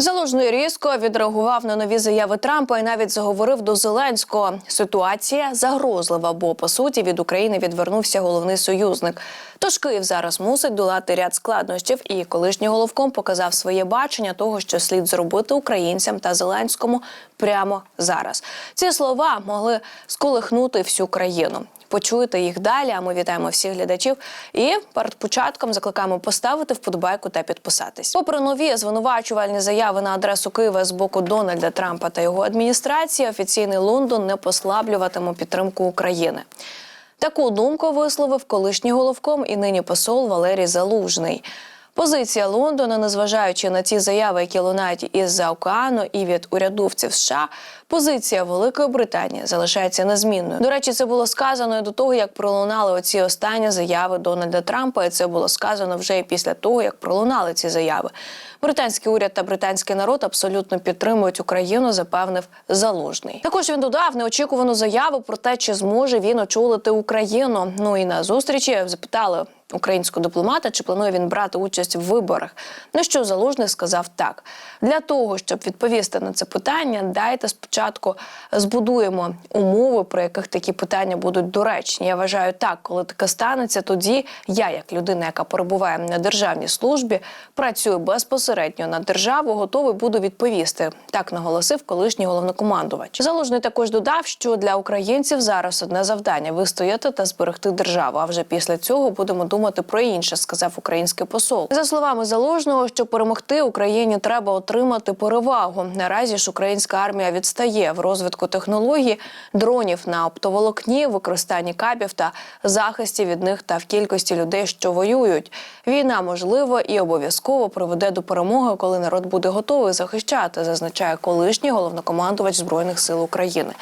Залужний різко відреагував на нові заяви Трампа і навіть заговорив до Зеленського. Ситуація загрозлива, бо по суті від України відвернувся головний союзник. Тож Київ зараз мусить долати ряд складнощів, і колишній головком показав своє бачення того, що слід зробити українцям та Зеленському прямо зараз. Ці слова могли сколихнути всю країну. Почуєте їх далі. А ми вітаємо всіх глядачів. І перед початком закликаємо поставити вподобайку та підписатись. Попри нові звинувачувальні заяви на адресу Києва з боку Дональда Трампа та його адміністрації, офіційний Лондон не послаблюватиме підтримку України. Таку думку висловив колишній головком і нині посол Валерій Залужний. Позиція Лондона, незважаючи на ті заяви, які лунають із-за океану і від урядовців США, позиція Великої Британії залишається незмінною. До речі, це було сказано до того, як пролунали оці останні заяви Дональда Трампа. І це було сказано вже і після того, як пролунали ці заяви. Британський уряд та британський народ абсолютно підтримують Україну, запевнив залужний. Також він додав неочікувану заяву про те, чи зможе він очолити Україну. Ну і на зустрічі запитали українського дипломата, чи планує він брати участь в виборах. На що залужний сказав так: для того, щоб відповісти на це питання, дайте спочатку збудуємо умови, при яких такі питання будуть доречні. Я вважаю так, коли таке станеться, тоді я, як людина, яка перебуває на державній службі, працюю безпосередньо на державу, готовий буду відповісти. Так наголосив колишній головнокомандувач. Залужний також додав, що для українців зараз одне завдання вистояти та зберегти державу. А вже після цього будемо думати про інше, сказав український посол. За словами залужного, щоб перемогти Україні, треба отримати перевагу. Наразі ж українська армія відстає в розвитку технологій, дронів на оптоволокні, використанні кабів та захисті від них та в кількості людей, що воюють. Війна можливо і обов'язково приведе до перемоги, коли народ буде готовий захищати, зазначає колишній головнокомандувач збройних сил України.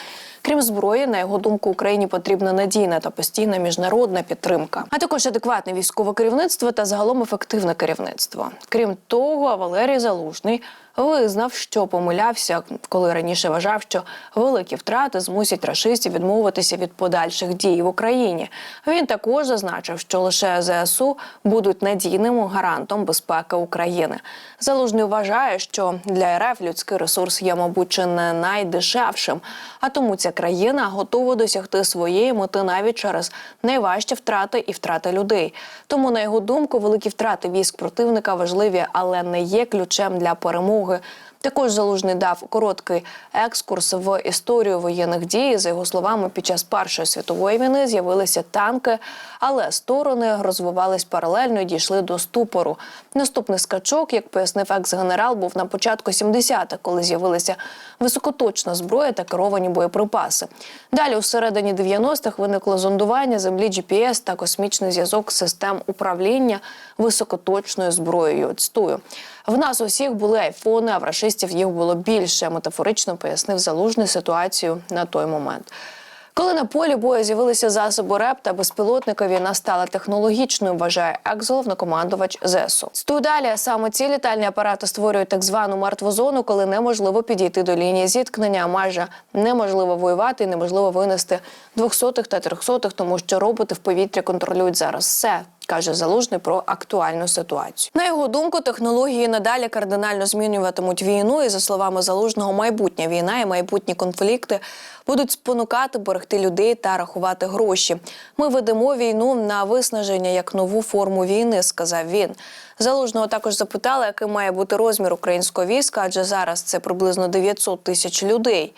Крім зброї, на його думку, Україні потрібна надійна та постійна міжнародна підтримка, а також адекватне військове керівництво та загалом ефективне керівництво. Крім того, Валерій Залужний визнав, що помилявся, коли раніше вважав, що великі втрати змусять рашистів відмовитися від подальших дій в Україні. Він також зазначив, що лише ЗСУ будуть надійним гарантом безпеки України. Залужний вважає, що для РФ людський ресурс є, мабуть, чи не найдешевшим, а тому ця країна готова досягти своєї мети навіть через найважчі втрати і втрати людей. Тому, на його думку, великі втрати військ противника важливі, але не є ключем для перемоги допомоги також залужний дав короткий екскурс в історію воєнних дій. За його словами, під час першої світової війни з'явилися танки, але сторони розвивались паралельно і дійшли до ступору. Наступний скачок, як пояснив екс-генерал, був на початку 70-х, коли з'явилися високоточна зброя та керовані боєприпаси. Далі, у середині 90-х, виникло зондування землі GPS та космічний зв'язок систем управління високоточною зброєю. Цитую. В нас усіх були айфони, а в рашистів їх було більше. Метафорично пояснив залужний ситуацію на той момент. Коли на полі бою з'явилися засоби РЕП та безпілотника, війна стала технологічною, вважає екс-головнокомандувач ЗСУ. Стою саме ці літальні апарати створюють так звану мертву зону, коли неможливо підійти до лінії зіткнення, майже неможливо воювати і неможливо винести двохсотих та трьохсотих, тому що роботи в повітрі контролюють зараз все каже залужний про актуальну ситуацію. На його думку, технології надалі кардинально змінюватимуть війну. І за словами залужного, майбутня війна і майбутні конфлікти будуть спонукати берегти людей та рахувати гроші. Ми ведемо війну на виснаження як нову форму війни, сказав він. Залужного також запитали, який має бути розмір українського війська, адже зараз це приблизно 900 тисяч людей.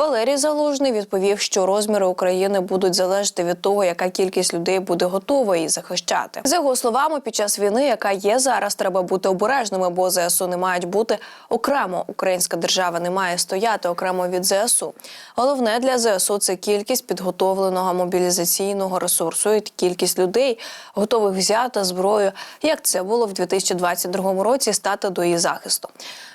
Валерій Залужний відповів, що розміри України будуть залежати від того, яка кількість людей буде готова її захищати. За його словами, під час війни, яка є зараз, треба бути обережними, бо ЗСУ не мають бути окремо. Українська держава не має стояти окремо від ЗСУ. Головне для ЗСУ це кількість підготовленого мобілізаційного ресурсу і кількість людей, готових взяти зброю, як це було в 2022 році, стати до її захисту.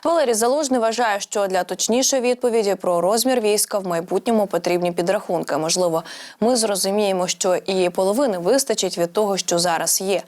Валерій Залужний вважає, що для точнішої відповіді про розмір війська в майбутньому потрібні підрахунки. Можливо, ми зрозуміємо, що і половини вистачить від того, що зараз є.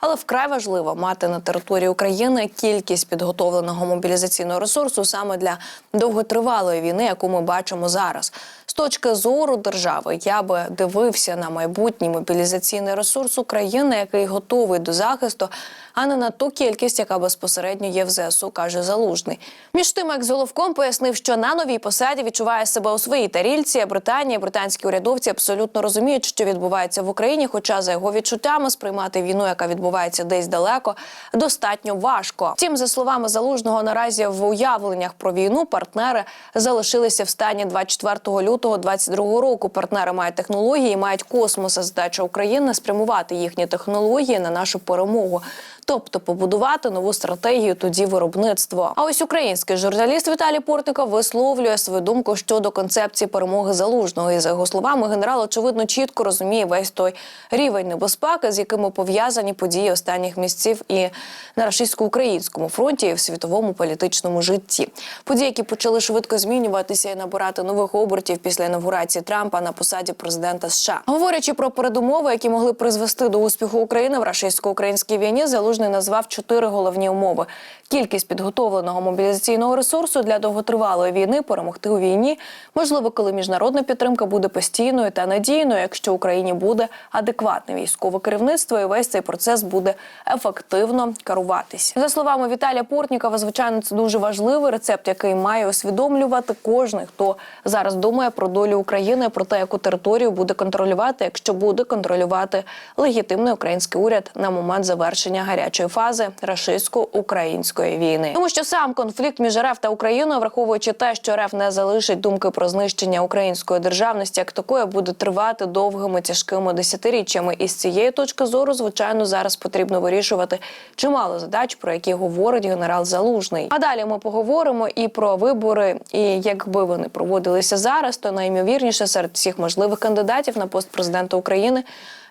Але вкрай важливо мати на території України кількість підготовленого мобілізаційного ресурсу саме для довготривалої війни, яку ми бачимо зараз. З точки зору держави я би дивився на майбутній мобілізаційний ресурс України, який готовий до захисту, а не на ту кількість, яка безпосередньо є в ЗСУ, каже Залужний. Між тим, як з головком пояснив, що на новій посаді відчуває себе у своїй тарільці. Британія, британські урядовці абсолютно розуміють, що відбувається в Україні. Хоча за його відчуттями сприймати війну, яка відбувається десь далеко, достатньо важко. Втім, за словами залужного, наразі в уявленнях про війну партнери залишилися в стані 24 лютого 22 року. Партнери мають технології, мають космос. Задача України спрямувати їхні технології на нашу перемогу. Тобто побудувати нову стратегію тоді виробництво. А ось український журналіст Віталій Портников висловлює свою думку щодо концепції перемоги залужного. І за його словами, генерал очевидно чітко розуміє весь той рівень небезпеки, з якими пов'язані події останніх місяців і на російсько-українському фронті, і в світовому політичному житті. Події, які почали швидко змінюватися і набирати нових обертів після інавгурації Трампа на посаді президента США. Говорячи про передумови, які могли призвести до успіху України в російсько-українській війні, залужний назвав чотири головні умови: кількість підготовленого мобілізаційного ресурсу для довготривалої війни, перемогти у війні, можливо, коли міжнародна підтримка буде постійною та надійною, якщо Україні буде адекватне військове керівництво, і весь цей процес буде ефективно керуватись. За словами Віталія Портнікова, звичайно, це дуже важливий рецепт, який має усвідомлювати кожен, хто зараз думає про долю України, про те, яку територію буде контролювати, якщо буде контролювати легітимний український уряд на момент завершення гарячої фази рашистсько-української війни, тому що сам конфлікт між РФ та Україною, враховуючи те, що РФ не залишить думки про знищення української державності, як такої буде тривати довгими тяжкими десятиріччями. І з цієї точки зору, звичайно, зараз потрібно вирішувати чимало задач, про які говорить генерал Залужний. А далі ми поговоримо і про вибори, і якби вони проводилися зараз, то найімовірніше серед всіх можливих кандидатів на пост президента України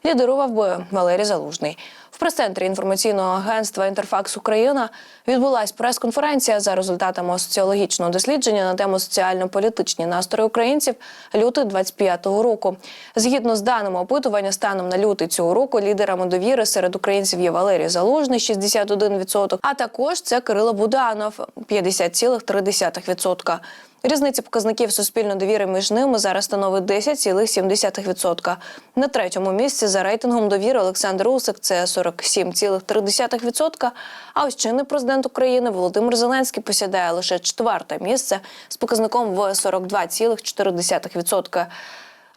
лідерував би Валерій Залужний. Прес-центрі інформаційного агентства Інтерфакс Україна відбулася прес-конференція за результатами соціологічного дослідження на тему соціально-політичні настрої українців лютий 25-го року. Згідно з даними опитування, станом на лютий цього року лідерами довіри серед українців є Валерій Залужний 61%, а також це Кирило Буданов 50,3%. Різниця показників суспільної довіри між ними зараз становить 10,7%. На третьому місці за рейтингом довіри Олександр Усик – це 47,3%. А ось чинний президент України Володимир Зеленський посідає лише четверте місце з показником в 42,4%.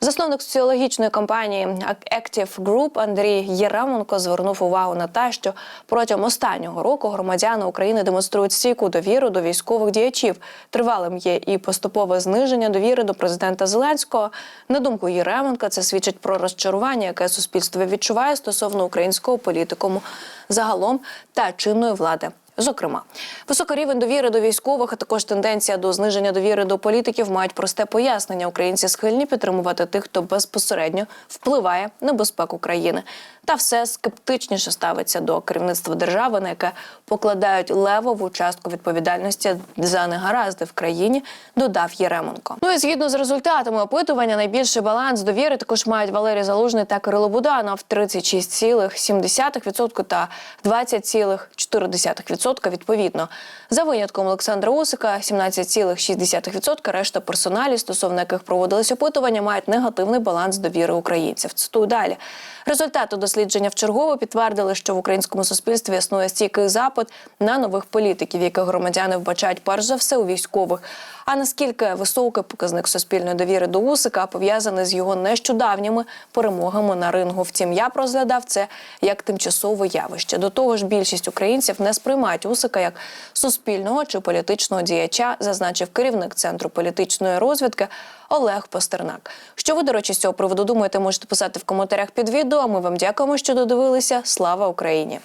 Засновник соціологічної компанії Active Group Андрій Єременко звернув увагу на те, що протягом останнього року громадяни України демонструють стійку довіру до військових діячів. Тривалим є і поступове зниження довіри до президента Зеленського. На думку Єременка, це свідчить про розчарування, яке суспільство відчуває стосовно українського політикуму загалом та чинної влади. Зокрема, високий рівень довіри до військових, а також тенденція до зниження довіри до політиків мають просте пояснення. Українці схильні підтримувати тих, хто безпосередньо впливає на безпеку країни, та все скептичніше ставиться до керівництва держави, на яке покладають левову частку відповідальності за негаразди в країні. Додав Єременко. Ну і згідно з результатами опитування, найбільший баланс довіри також мають Валерій Залужний та Кирило Буданов 36,7% та 20,4% відповідно. За винятком Олександра Усика 17,6%, решта персоналі, стосовно яких проводились опитування, мають негативний баланс довіри українців. Цитую далі. Результати дослідження вчергово підтвердили, що в українському суспільстві існує стійкий запит на нових політиків, яких громадяни вбачають перш за все у військових. А наскільки високий показник суспільної довіри до Усика пов'язаний з його нещодавніми перемогами на рингу? Втім, я розглядав це як тимчасове явище. До того ж, більшість українців не сприймають Усика як суспільного чи політичного діяча, зазначив керівник центру політичної розвідки Олег Постернак. Що ви, до речі, з цього приводу думаєте, можете писати в коментарях під відео. Ми вам дякуємо, що додивилися. Слава Україні!